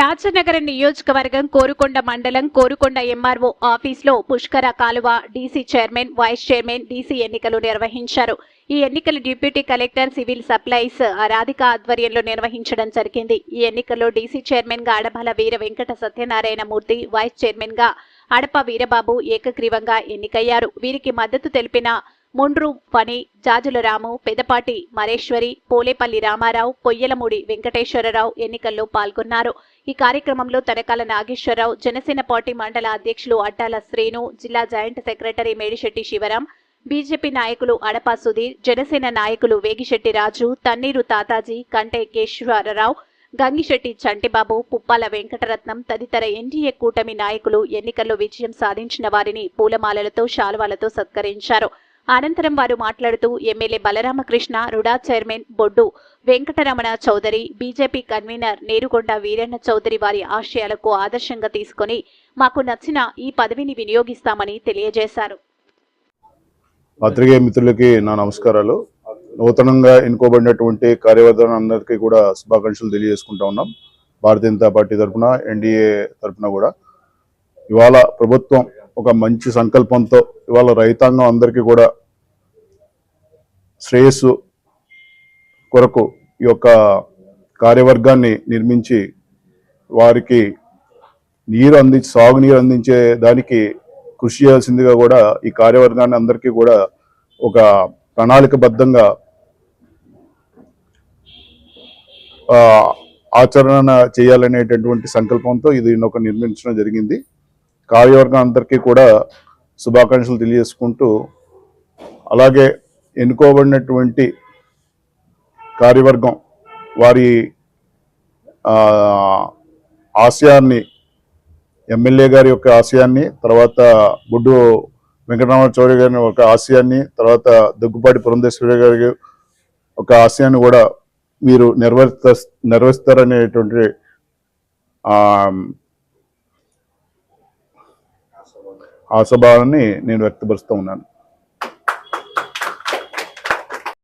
రాజనగరం నియోజకవర్గం కోరుకొండ మండలం కోరుకొండ ఎంఆర్ఓ ఆఫీస్లో పుష్కర కాలువ DC chairman vice chairman DC ఎన్నికలు నిర్వహించారు. ఈ ఎన్నికలు deputy collector civil supplies Radhika ఆధ్వర్యంలో నిర్వహించడం జరిగింది. ఈ ఎన్నికల్లో డీసీ చైర్మన్గా అడపాల వీర వెంకట సత్యనారాయణ మూర్తి వైస్ చైర్మన్గా అడప వీరబాబు ఏకగ్రీవంగా ఎన్నికయ్యారు. వీరికి మద్దతు తెలిపిన ముండ్రు పని జాజుల రాము పెదపాటి మరేశ్వరి పోలేపల్లి రామారావు పొయ్యలమూడి వెంకటేశ్వరరావు ఎన్నికల్లో పాల్గొన్నారు. ఈ కార్యక్రమంలో తనకాల నాగేశ్వరరావు జనసేన పార్టీ మండల అధ్యక్షులు అడ్డాల శ్రీను జిల్లా joint secretary Medisetti Sivaram BJP నాయకులు అడపా సుధీర్ జనసేన నాయకులు వేగిశెట్టి రాజు తన్నీరు తాతాజీ కంటే కేశ్వరరావు గంగిశెట్టి చంటిబాబు పుప్పాల వెంకటరత్నం తదితర ఎన్డీఏ కూటమి నాయకులు ఎన్నికల్లో విజయం సాధించిన వారిని పూలమాలలతో శాలువాలతో సత్కరించారు. అనంతరం వారు మాట్లాడుతూ MLA Balaramakrishna RUDA chairman Boddu Venkataramana Chowdary BJP convener Nerukonda Veeranna Chowdary వారి ఆశయాలకు ఆదర్శంగా తీసుకొని మాకు నచ్చిన ఈ పదవిని వినియోగిస్తామని తెలియజేశారు. మిత్రులకి నా నమస్కారాలు. నూతనంగా ఎన్నుకోబడినటువంటి కార్యవర్గం అందరికీ కూడా శుభాకాంక్షలు తెలియజేసుకుంటా ఉన్నాం. భారతీయ జనతా పార్టీ తరఫున ఎన్డీఏ తరఫున కూడా. ఇవాళ ప్రభుత్వం ఒక మంచి సంకల్పంతో ఇవాళ రైతాంగం అందరికీ కూడా శ్రేయస్సు కొరకు ఈ యొక్క కార్యవర్గాన్ని నిర్మించి వారికి నీరు అంది సాగునీరు అందించే దానికి కృషి చేయాల్సిందిగా కూడా ఈ కార్యవర్గాన్ని అందరికీ కూడా ఒక ప్రణాళికబద్ధంగా ఆచరణ చేయాలనేటటువంటి సంకల్పంతో ఇది ఒక నిర్మించడం జరిగింది. కార్యవర్గం అందరికీ కూడా శుభాకాంక్షలు తెలియజేసుకుంటూ అలాగే ఎన్నుకోబడినటువంటి కార్యవర్గం వారి ఆశయాన్ని ఎమ్మెల్యే గారి యొక్క ఆశయాన్ని తర్వాత బుడ్డు వెంకటరామ చౌదరి గారి ఒక ఆశయాన్ని తర్వాత దగ్గుపాటి పురంధేశ్వరి గారి ఒక ఆశయాన్ని కూడా మీరు నెరవేర్త నిర్వహిస్తారనేటువంటి ఆ, ఆశాభావాన్ని నేను వ్యక్తపరుస్తూ ఉన్నాను.